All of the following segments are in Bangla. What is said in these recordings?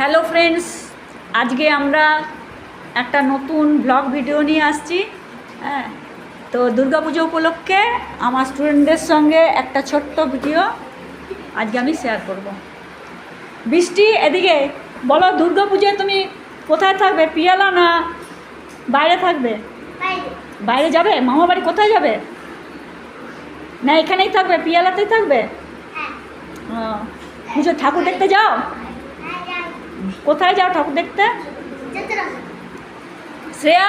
হ্যালো ফ্রেন্ডস আজকে আমরা একটা নতুন ব্লগ ভিডিও নিয়ে আসছি। হ্যাঁ তো দুর্গা পুজো উপলক্ষে আমার স্টুডেন্টদের সঙ্গে একটা ছোট্ট ভিডিও আজকে আমি শেয়ার করব। বৃষ্টি এদিকে বলো দুর্গা পুজোয় তুমি কোথায় থাকবে? পিয়ালা না বাইরে থাকবে? বাইরে। যাবে? মামা বাড়ি কোথায় যাবে? না এখানেই থাকবে? পিয়ালাতেই থাকবে? ও পুজো ঠাকুর দেখতে যাও? কোথায় যাও ঠাকুর দেখতে? শ্রেয়া,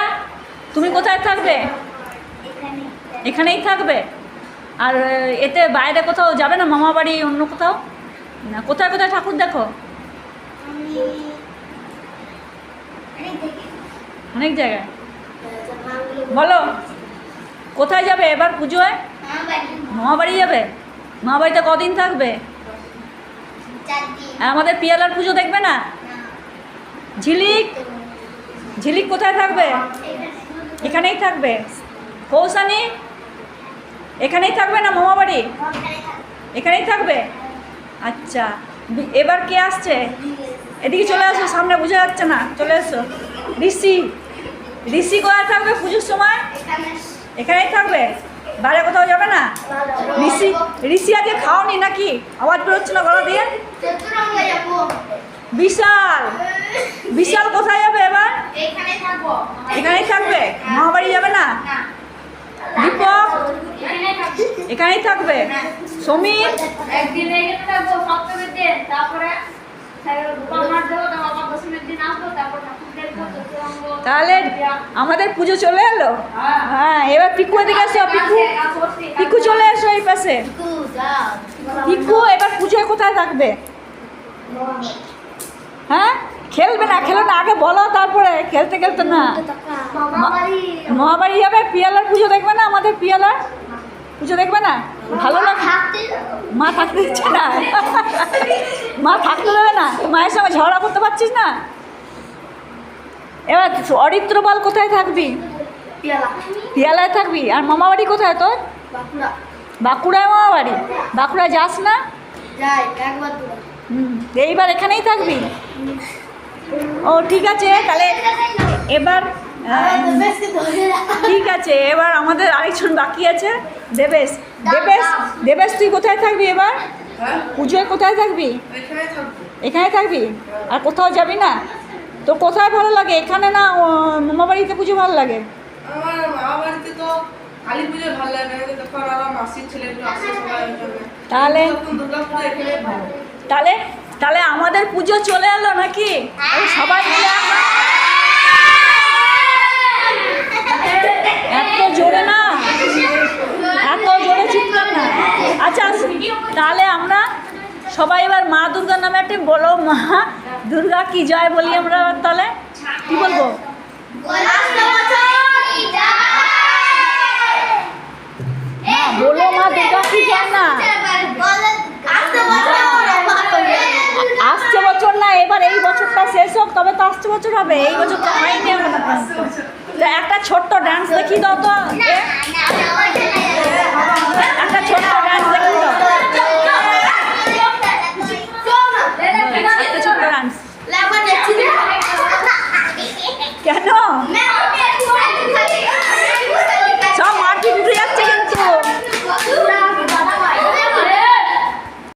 তুমি কোথায় থাকবে? এখানেই থাকবে। আর এতে বাইরে কোথাও যাবে না? মামা বাড়ি অন্য কোথাও? না, কোথায় কোথায় ঠাকুর দেখো? অনেক জায়গায়। বলো, কোথায় যাবে? এবার পুজোয় মামা বাড়ি যাবে? মামা বাড়িতে কদিন থাকবে? আমাদের পিয়ালার পুজো দেখবে না? ঝিলিক ঝিলিক কোথায় থাকবে? এখানেই থাকবে। কৌসানি এখানেই থাকবে না মামা বাড়ি এখানেই থাকবে? আচ্ছা এবার কে আসছে? এদিকে চলে আসো, সামনে বোঝা যাচ্ছে না। চলে এসো। ঋষি ঋষি কোথায় থাকবে পুজোর সময়? এখানেই থাকবে। বাইরে কোথাও যাবে না? ঋষি ঋষি আজকে খাওনি নাকি? আওয়াজ বেরোচ্ছে না গলা দিয়ে? বিশাল। বিশাল কোথায় যাবে এবার? এখানে থাকব। এখানেই থাকবে? মহাবাড়ি যাবে না? দীপক? এখানেই থাকবে। সমীর? একদিন এখানে থাকব সপ্তমীর দিন। তারপরে চতুরঙ্গ তাহলে আমাদের পুজো চলে এলো? হ্যাঁ। এবার পিকু এদিকে এসো পিকু। পিকু চলে এসো এই পাশে। পিকু এবার পুজোয় কোথায় থাকবে? হ্যাঁ? খেলবে না খেলো না আগে বলো তারপরে খেলতে খেলতে না। মহাবাড়ি যাবে পিয়ালার পুজো দেখবে না আমাদের পিয়ালার? পুজো দেখবে না? ভালো লাগে। মা থাকতে দিচ্ছে না। মা থাকতে দেবে না। মায়ের সঙ্গে ঝগড়া করতে পারছিস না? এবার অরিত্র বল কোথায় থাকবি? পিয়ালায় থাকবি? আর মামা বাড়ি কোথায় তোর? বাঁকুড়ায় মামা বাড়ি বাঁকুড়ায় যাস না? যাই একবার এইবার এখানেই থাকবি? ও ঠিক আছে তাহলে এবার ঠিক আছে এবার আমাদের আরেকজন বাকি আছে দেবেশ। দেবেশ দেবেশ তুই কোথায় থাকবি এবার? পুজোয় কোথায় থাকবি? এখানে থাকবি? আর কোথাও যাবি না? তো কোথায় ভালো লাগে এখানে না মামা বাড়িতে পুজো ভালো লাগে? আমার মামা বাড়িতে তো কালী পুজো ভালো লাগে। তখন আমার মাসির ছেলেগুলো আসে সবাই তাহলে দুর্গা পুজো এখানে ভালো। তাহলে তাহলে আমাদের পুজো চলে এলো নাকি? সবাই মিলে এত জোরে না? এত জোরে চিৎকার না। আচ্ছা তাহলে আমরা সবাই এবার মা দুর্গার নামে একটা বলো, মা দুর্গা কি জয় বলি আমরা তাহলে? কি বলব? আসছে বছর হবে এই বছর তো হয়নি এখন একটা ছোট্ট ডান্স দেখিয়ে দাও তো।